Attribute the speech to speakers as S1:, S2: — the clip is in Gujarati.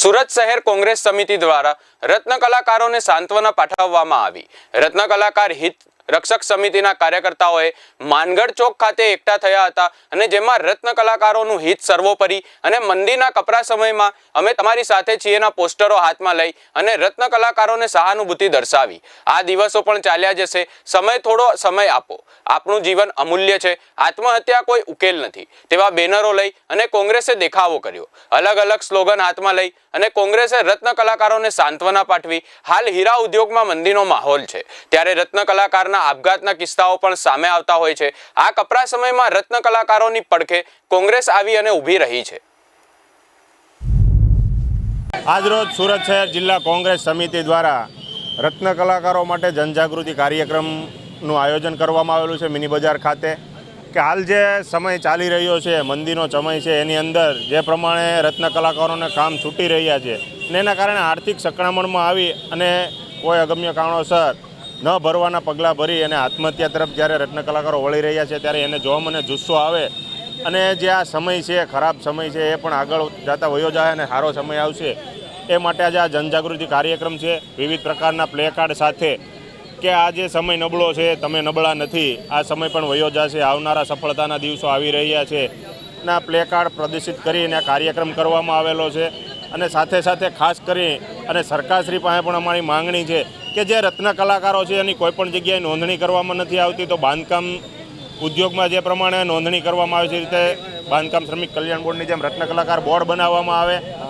S1: સુરત શહેર કોંગ્રેસ સમિતિ દ્વારા રત્ન કલાકારોને સાંત્વના પાઠવવામાં આવી. રત્ન કલાકાર હિત રક્ષક સમિતિના કાર્યકર્તાઓએ માનગઢ ચોક ખાતે એકઠા થયા હતા અને જેમાં રત્ન કલાકારોનું હિત સર્વોપરી અને મંદીના કપરા સમયમાં અમે તમારી સાથે છીએના પોસ્ટરો હાથમાં લઈ અને રત્ન કલાકારોને સહાનુભૂતિ દર્શાવી. આ દિવસો પણ ચાલ્યા જશે. સમય થોડો સમય આપો. આપણું જીવન અમૂલ્ય છે. આત્મહત્યા કોઈ ઉકેલ નથી. તેવા બેનરો લઈ અને કોંગ્રેસે દેખાવો કર્યો. અલગ અલગ સ્લોગન હાથમાં લઈ અને કોંગ્રેસે રત્ન કલાકારોને સાંત્વના પાઠવી. હાલ હીરા ઉદ્યોગમાં મંદીનો માહોલ છે. ત્યારે રત્ન કલાકારના આપઘાતના કિસ્સાઓ પણ સામે આવતા હોય છે. આ કપરા સમયમાં રત્ન કલાકારોની પડખે કોંગ્રેસ આવી અને ઊભી રહી છે.
S2: આજરોજ સુરત શહેર જિલ્લા કોંગ્રેસ સમિતિ દ્વારા રત્ન કલાકારો માટે જનજાગૃતિ કાર્યક્રમનું આયોજન કરવામાં આવેલું છે મિની બજાર ખાતે. કે હાલ જે સમય ચાલી રહ્યો છે, મંદીનો સમય છે, એની અંદર જે પ્રમાણે રત્ન કલાકારોને કામ છૂટી રહ્યા છે, ને એના કારણે આર્થિક સંકળામણમાં આવી અને કોઈ અગમ્ય કારણોસર ન ભરવાના પગલાં ભરી અને આત્મહત્યા તરફ જ્યારે રત્ન કલાકારો વળી રહ્યા છે ત્યારે એને જોવા મને જુસ્સો આવે. અને જે આ સમય છે, ખરાબ સમય છે, એ પણ આગળ જતા વયો જાય અને સારો સમય આવશે. એ માટે આજે આ જનજાગૃતિ કાર્યક્રમ છે. વિવિધ પ્રકારના પ્લે કાર્ડ સાથે કે આ જે સમય નબળો છે, તમે નબળા નથી. આ સમય પણ વયો જશે. આવનારા સફળતાના દિવસો આવી રહ્યા છે. ના પ્લે કાર્ડ પ્રદર્શિત કરીને કાર્યક્રમ કરવામાં આવેલો છે. અને સાથે સાથે ખાસ કરી અને સરકારશ્રી પાસે પણ અમારી માંગણી છે કે જે રત્ન કલાકારો છે એની કોઈપણ જગ્યાએ નોંધણી કરવામાં નથી આવતી, તો બાંધકામ ઉદ્યોગમાં જે પ્રમાણે નોંધણી કરવામાં આવે છે રીતે બાંધકામ શ્રમિક કલ્યાણ બોર્ડની જેમ રત્ન કલાકાર બોર્ડ બનાવવામાં આવે.